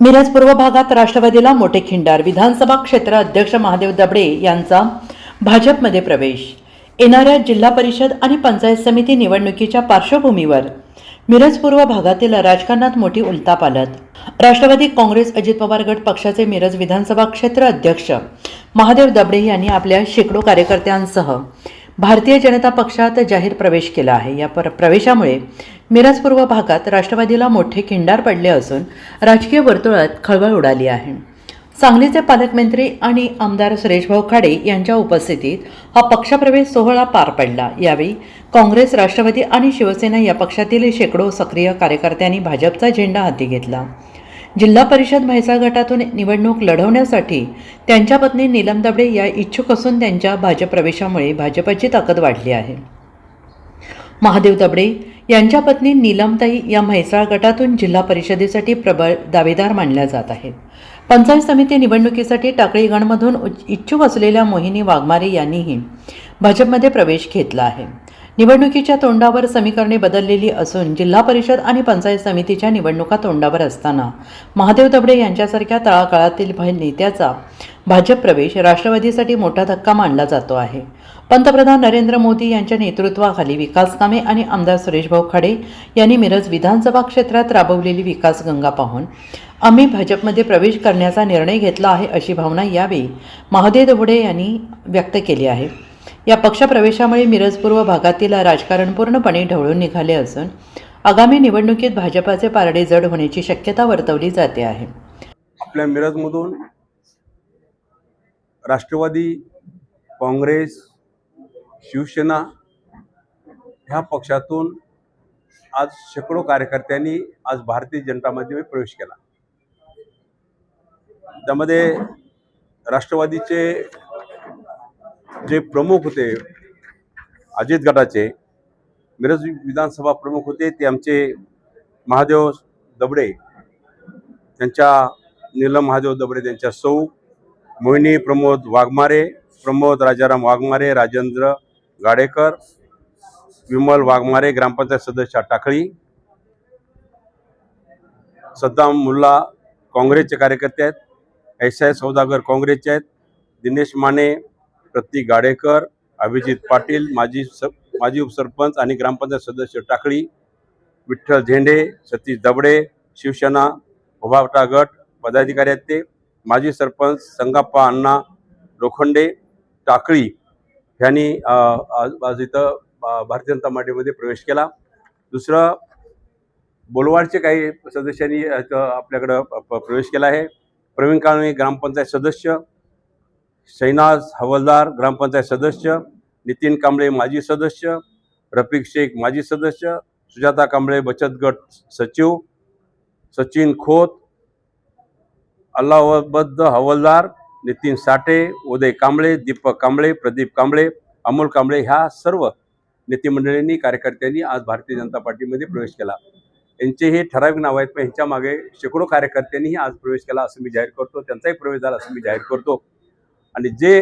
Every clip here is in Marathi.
मिरज पूर्व भागात राष्ट्रवादीला मोठे खिंडार. विधानसभा क्षेत्र अध्यक्ष महादेव दबडे यांचा भाजपमध्ये प्रवेश. येणाऱ्या जिल्हा परिषद आणि पंचायत समिती निवडणुकीच्या पार्श्वभूमीवर मिरज पूर्व भागातील राजकारणात मोठी उलथापालथ राष्ट्रवादी काँग्रेस अजित पवार गट पक्षाचे मिरज विधानसभा क्षेत्र अध्यक्ष महादेव दबडे यांनी आपल्या शेकडो कार्यकर्त्यांसह भारतीय जनता पक्षात जाहीर प्रवेश केला आहे. या पर प्रवेशामुळे मिरज पूर्व भागात राष्ट्रवादीला मोठे खिंडार पडले असून राजकीय वर्तुळात खळबळ उडाली आहे. सांगलीचे पालकमंत्री आणि आमदार सुरेशभाऊ खाडे यांच्या उपस्थितीत हा पक्षप्रवेश सोहळा पार पडला. यावेळी काँग्रेस राष्ट्रवादी आणि शिवसेना या पक्षातील शेकडो सक्रिय कार्यकर्त्यांनी भाजपचा झेंडा हाती घेतला. जिल्हा परिषद म्हैसाळ गटातून निवडणूक लढवण्यासाठी त्यांच्या पत्नी नीलम दबडे या इच्छुक असून त्यांच्या भाजप प्रवेशामुळे भाजपची ताकद वाढली आहे. महादेव दबडे यांच्या पत्नी नीलमताई या म्हैसाळ गटातून जिल्हा परिषदेसाठी प्रबळ दावेदार मानल्या जात आहेत. पंचायत समिती निवडणुकीसाठी टाकळी गणमधून इच्छुक असलेल्या मोहिनी वाघमारे यांनीही भाजपमध्ये प्रवेश घेतला आहे. निवडणुकीच्या तोंडावर समीकरणे बदललेली असून जिल्हा परिषद आणि पंचायत समितीच्या निवडणुका तोंडावर असताना महादेव दबडे यांच्यासारख्या तळागाळातील भय नेत्याचा भाजप प्रवेश राष्ट्रवादीसाठी मोठा धक्का मानला जातो आहे. पंतप्रधान नरेंद्र मोदी यांच्या नेतृत्वाखाली विकासकामे आणि आमदार सुरेशभाऊ खाडे यांनी मिरज विधानसभा क्षेत्रात राबवलेली विकास गंगा पाहून आम्ही भाजपमध्ये प्रवेश करण्याचा निर्णय घेतला आहे अशी भावना यावेळी महादेव दबडे यांनी व्यक्त केली आहे. या पक्षप्रवेशामुळे मिरज पूर्व भागातील राजकारण पूर्णपणे ढवळून निघाले असून आगामी निवडणुकीत भाजपाचे पारडे जड होण्याची शक्यता वर्तवली जाते आहे. आपल्या मिरजमधून राष्ट्रवादी काँग्रेस शिवसेना ह्या पक्षातून आज शेकडो कार्यकर्त्यांनी आज भारतीय जनतामध्ये प्रवेश केला. त्यामध्ये राष्ट्रवादीचे जे प्रमुख होते अजित गटाचे मिरज विधानसभा प्रमुख होते ते आमचे महादेव दबडे. त्यांच्या नीलम महादेव दबडे त्यांच्या सौ मोहिनी प्रमोद वाघमारे प्रमोद राजाराम वाघमारे राजेंद्र गाडेकर विमल वाघमारे ग्रामपंचायत सदस्य टाकळी सद्दाम मुल्ला काँग्रेसचे कार्यकर्ते आहेत एस आय सौदागर काँग्रेसचे आहेत दिनेश माने प्रतीक गाडेकर अभिजित पाटील माजी स माजी उपसरपंच आणि ग्रामपंचायत सदस्य टाकळी विठ्ठल झेंडे सतीश दबडे शिवसेना उभावटा गट पदाधिकारी आहेत ते माजी सरपंच संगाप्पा अण्णा लोखंडे टाकळी ह्यांनी आज इथं भारतीय जनता पार्टीमध्ये प्रवेश केला. दुसरं बोलवाडचे काही सदस्यांनी आपल्याकडं प- प- प्रवेश केला आहे. प्रवीण काळणे ग्रामपंचायत सदस्य शैनाज हवलदार ग्रामपंचायत सदस्य नितीन कांबळे माजी सदस्य रफिक शेख माजी सदस्य सुजाता कांबळे बचत गट सचिव सचिन खोत अल्लाहबद्ध हवलदार नितीन साठे उदय कांबळे दीपक कांबळे प्रदीप कांबळे अमोल कांबळे ह्या सर्व नेतेमंडळींनी कार्यकर्त्यांनी आज भारतीय जनता पार्टीमध्ये प्रवेश केला. यांचे हे ठराविक नाव आहेत पण ह्यांच्या मागे शेकडो कार्यकर्त्यांनीही आज प्रवेश केला असं मी जाहीर करतो. त्यांचाही प्रवेश झाला असं मी जाहीर करतो. आणि जे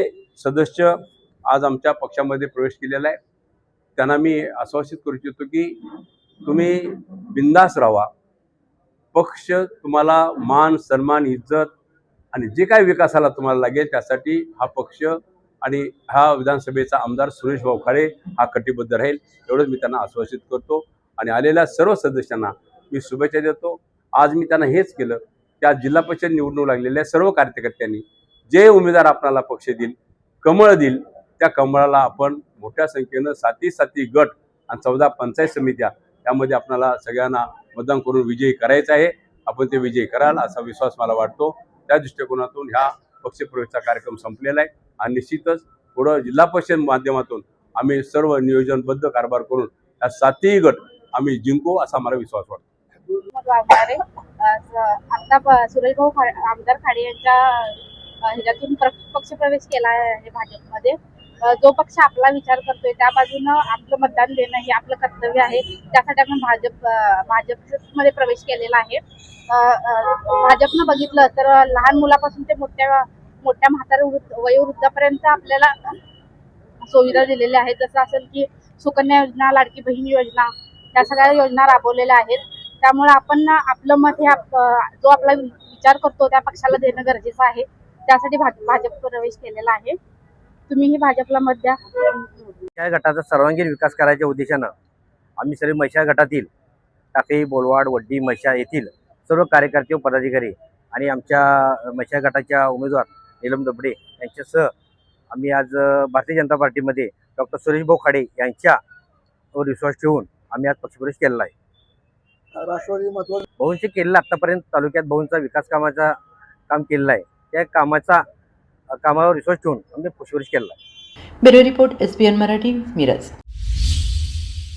सदस्य आज आमच्या पक्षामध्ये प्रवेश केलेला आहे त्यांना मी आश्वासित करू इच्छितो की तुम्ही बिंदास राहा. पक्ष तुम्हाला मान सन्मान इज्जत आणि जे काही विकासाला तुम्हाला लागेल त्यासाठी हा पक्ष आणि हा विधानसभेचा आमदार सुरेश भाऊ खाडे हा कटिबद्ध राहील एवढंच मी त्यांना आश्वासित करतो. आणि आलेल्या सर्व सदस्यांना मी शुभेच्छा देतो. आज मी त्यांना हेच केलं त्या जिल्हा परिषद निवडणूक लागलेल्या सर्व कार्यकर्त्यांनी जे उमेदवार आपल्याला पक्ष देईल कमळ देईल त्या कमळाला आपण मोठ्या संख्येनं साती साती गट आणि चौदा पंचायत समित्या त्यामध्ये आपल्याला सगळ्यांना मतदान करून विजयी करायचं आहे. आपण ते विजयी कराल असा विश्वास मला वाटतो. त्या दृष्टिकोनातून ह्या पक्षप्रवेशचा कार्यक्रम संपलेला आहे आणि निश्चितच पुढं जिल्हा परिषद माध्यमातून आम्ही सर्व नियोजनबद्ध कारभार करून या सातही गट आम्ही जिंकू असा मला विश्वास वाटतो. आता आमदार खाडे यांच्या ह्याच्यातून प्र- पक्षप्रवेश केला आहे भाजपमध्ये. जो पक्ष आपला विचार करतोय त्या बाजूनं आपलं मतदान देणं हे आपलं कर्तव्य आहे. त्यासाठी आपण भाजप भाजपमध्ये प्रवेश केलेला आहे. भाजपनं बघितलं तर लहान मुलापासून ते मोठ्या मोठ्या म्हातार वृद्ध- वयोवृद्धापर्यंत आपल्याला सुविधा दिलेल्या आहेत जसं असेल की सुकन्या योजना लाडकी बहीण योजना या सगळ्या योजना राबवलेल्या आहेत. त्यामुळे आपण आपलं मत हे आप- जो आपला विचार करतो त्या पक्षाला देणं गरजेचं आहे. त्यासाठी भाज- भाजप प्रवेश केलेला आहे. तुम्हीही भाजपला मत द्या. या गटाचा सर्वांगीण विकास करायच्या उद्देशानं आम्ही सर्व मैशा गटातील टाकळी बोलवाड वड्डी मैशा येथील सर्व कार्यकर्ते व पदाधिकारी आणि आमच्या मैशा गटाच्या उमेदवार नीलम दबडे यांच्यासह आम्ही आज भारतीय जनता पार्टीमध्ये डॉक्टर सुरेश भाऊ खाडे यांच्यावर विश्वास ठेवून आम्ही आज पक्षप्रवेश केलेला आहे. राष्ट्रवादी महत्त्व भाऊंचे केलेलं आत्तापर्यंत तालुक्यात भाऊंचा विकास कामाचा काम केलेलं आहे. त्या कामाचा कामावर विश्वास ठेवून आम्ही पुष्पवृष केला bureau report S N Marathi Miraj.